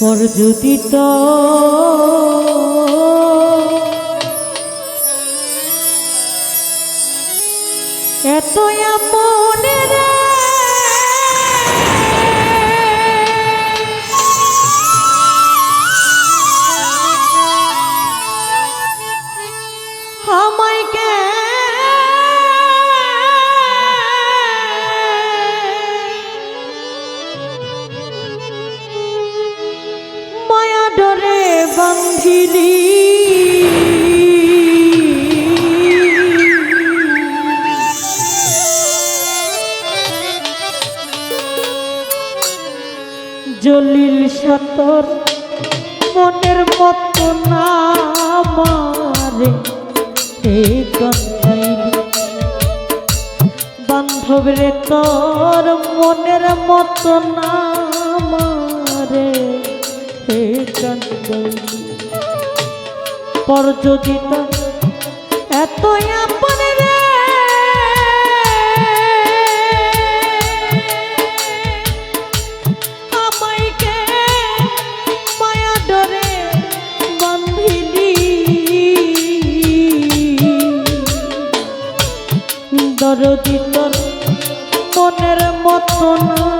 পরজুদিত এত মনে ডরে জলিল সাতর মনের মতো না মারে হে গন্ধাইলি বান্ধব রে তোর মনের মতো না মারে হে গন্ধাইলি পর যদি এত আপন রে। দরদি তোর মনের মতো না মারে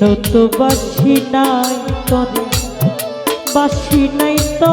ভিন্ন তো বাসি নাই তরে বাসি নাই তো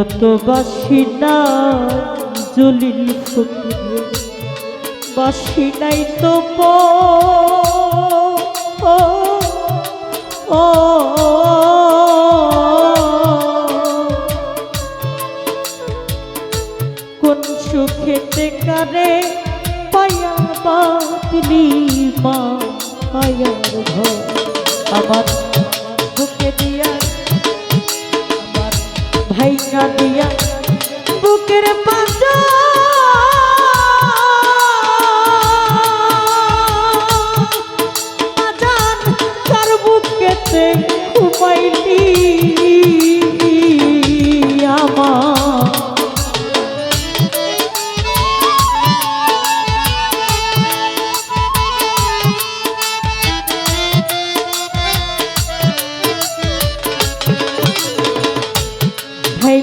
ভিন্ন তো বাসি না জলিল ফকিরে বাসি নাই তো ও ও। কোন সুখেতে কারে পায়া বাতলি মা, পায়ার ঘর, আমার বুকে দিয়া দিয়া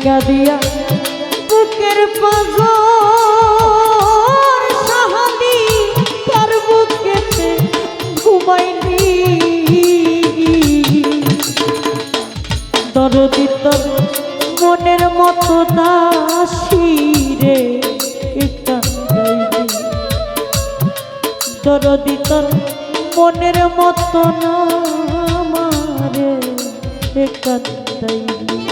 ভাইগা দিয়া বুকের সাহাদি তার বুকেতে ঘুমাইনি দরদি তোর মনের মতো দাসী রে দরদি তোর মনের মতো না মারে কান্দাইনি।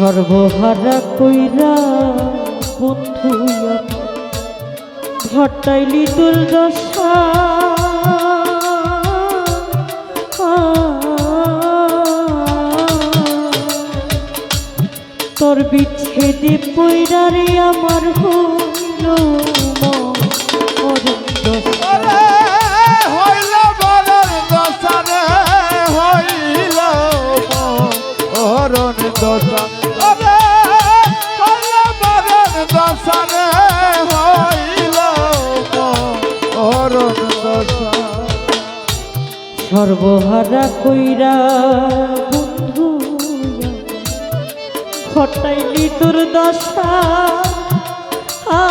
সর্বহারা কইরা বন্ধু ঘটাইলি দুর্দশা তোর বিচ্ছেদে পৈরারে আমার হইল সর্বহারা কইরা বন্ধু ঘটাইলি তোর আ,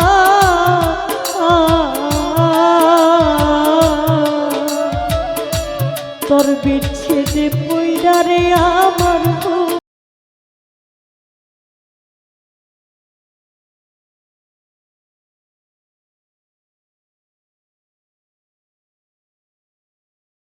তোর বিচ্ছেদে পইরা রে আমার